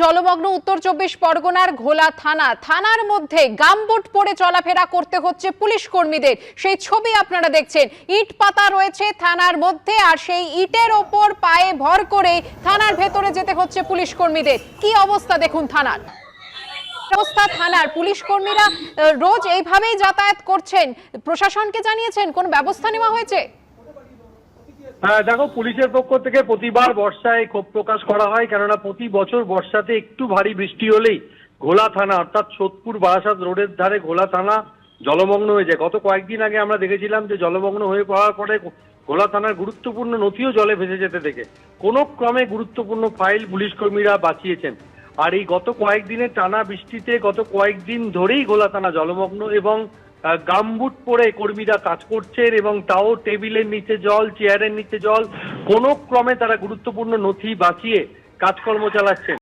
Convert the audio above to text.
জলমগ্ন উত্তর চব্বিশ পরগনার ঘোলা থানা। থানার মধ্যে গামবুট পরে চলাফেরা করতে হচ্ছে পুলিশ কর্মীদের। সেই ছবি আপনারা দেখছেন। ইট পাতা রয়েছে থানার মধ্যে আর সেই ইটের ওপর পায়ে ভর করে থানার ভেতরে যেতে হচ্ছে পুলিশ কর্মীদের। কি অবস্থা দেখুন থানার? অবস্থা থানার। পুলিশ কর্মীরা রোজ এইভাবেই যাতায়াত করছেন। প্রশাসনকে জানিয়েছেন, কোন ব্যবস্থা নেওয়া হয়েছে? হ্যাঁ দেখো, পুলিশের পক্ষ থেকে প্রতিবার বর্ষায় ক্ষোভ প্রকাশ করা হয়, কেননা প্রতি বছর বর্ষাতে একটু ভারী বৃষ্টি হলেই ঘোলা থানা, অর্থাৎ সোদপুর বারাসাত রোডের ধারে ঘোলা থানা জলমগ্ন হয়ে যায়। গত কয়েকদিন আগে আমরা দেখেছিলাম যে জলমগ্ন হয়ে পড়ার পরে ঘোলা থানার গুরুত্বপূর্ণ নথিও জলে ভেসে যেতে দেখে। কোনো ক্রমে গুরুত্বপূর্ণ ফাইল পুলিশ কর্মীরা বাঁচিয়েছেন। আর এই গত কয়েকদিনের টানা বৃষ্টিতে গত কয়েকদিন ধরেই ঘোলা থানা জলমগ্ন এবং গামবুট পরে কর্মীরা কাজ করছেন এবং তাও টেবিলের নিচে জল, চেয়ারের নিচে জল, কোনো ক্রমে তারা গুরুত্বপূর্ণ নথি বাঁচিয়ে কাজকর্ম চালাচ্ছেন।